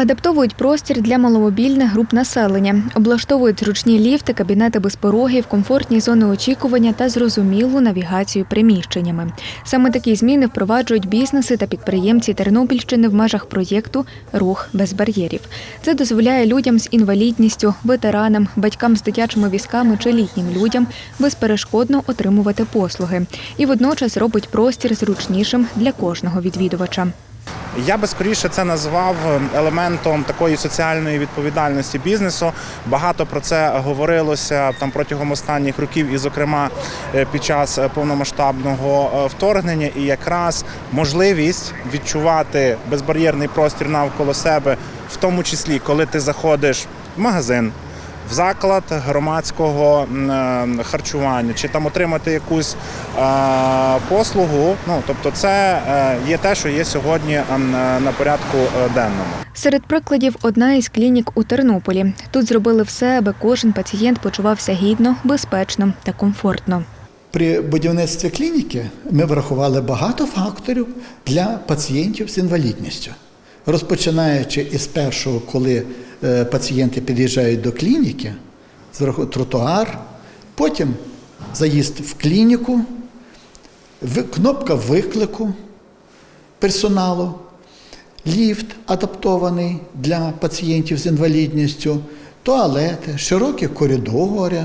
Адаптовують простір для маломобільних груп населення, облаштовують зручні ліфти, кабінети без порогів, комфортні зони очікування та зрозумілу навігацію приміщеннями. Саме такі зміни впроваджують бізнеси та підприємці Тернопільщини в межах проєкту Рух без бар'єрів. Це дозволяє людям з інвалідністю, ветеранам, батькам з дитячими візками чи літнім людям безперешкодно отримувати послуги і водночас робить простір зручнішим для кожного відвідувача. Я би скоріше це назвав елементом такої соціальної відповідальності бізнесу. Багато про це говорилося там протягом останніх років, і, зокрема, е, під час е, повномасштабного е, вторгнення. І якраз можливість відчувати безбар'єрний простір навколо себе, в тому числі, коли ти заходиш в магазин. В заклад громадського е, харчування чи там отримати якусь е, послугу. Ну тобто, це е, є те, що є сьогодні на порядку денному. Серед прикладів одна із клінік у Тернополі. Тут зробили все, аби кожен пацієнт почувався гідно, безпечно та комфортно. При будівництві клініки ми врахували багато факторів для пацієнтів з інвалідністю. Розпочинаючи із першого, коли е, пацієнти під'їжджають до клініки, тротуар, потім заїзд в клініку, кнопка виклику персоналу, ліфт адаптований для пацієнтів з інвалідністю, туалети, широкі коридори.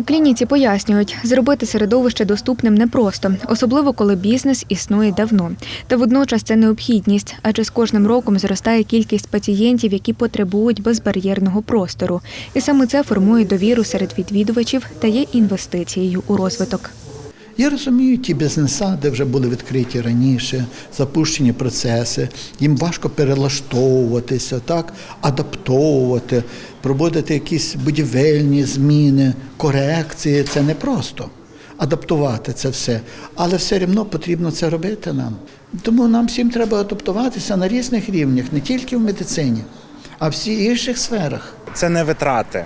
У клініці пояснюють, зробити середовище доступним непросто, особливо коли бізнес існує давно. Та водночас це необхідність, адже з кожним роком зростає кількість пацієнтів, які потребують безбар'єрного простору. І саме це формує довіру серед відвідувачів та є інвестицією у розвиток. Я розумію ті бізнеса, де вже були відкриті раніше, запущені процеси, їм важко перелаштовуватися, так, адаптовувати, проводити якісь будівельні зміни, корекції. Це непросто адаптувати це все. Але все рівно потрібно це робити нам. Тому нам всім треба адаптуватися на різних рівнях, не тільки в медицині, а в всіх інших сферах. Це не витрати.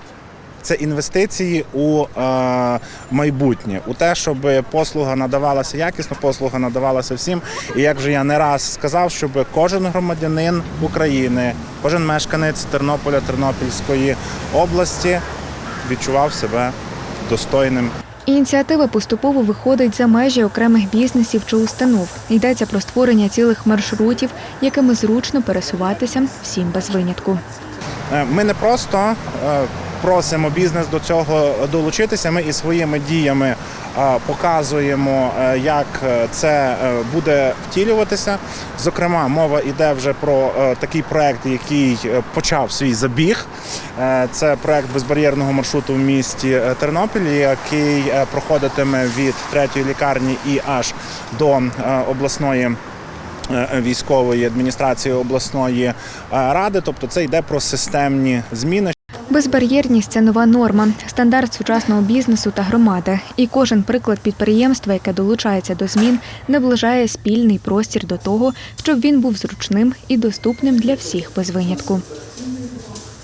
Це інвестиції у е, майбутнє, у те, щоб послуга надавалася якісно, послуга надавалася всім. І як вже я не раз сказав, щоб кожен громадянин України, кожен мешканець Тернополя, Тернопільської області відчував себе достойним Ініціатива поступово виходить за межі окремих бізнесів чи установ. Йдеться про створення цілих маршрутів, якими зручно пересуватися всім без винятку. Е, Ми не просто е, просимо бізнес до цього долучитися. Ми і своїми діями е, показуємо, е, як е, це буде втілюватися. Зокрема, мова йде вже про такий проект, який почав свій забіг. Це проект безбар'єрного маршруту в місті Тернопіль, який проходитиме від третьої лікарні і аж до обласної військової адміністрації обласної ради. Тобто це йде про системні зміни. Безбар'єрність це нова норма, стандарт сучасного бізнесу та громади. І кожен приклад підприємства, яке долучається до змін, наближає спільний простір до того, щоб він був зручним і доступним для всіх без винятку.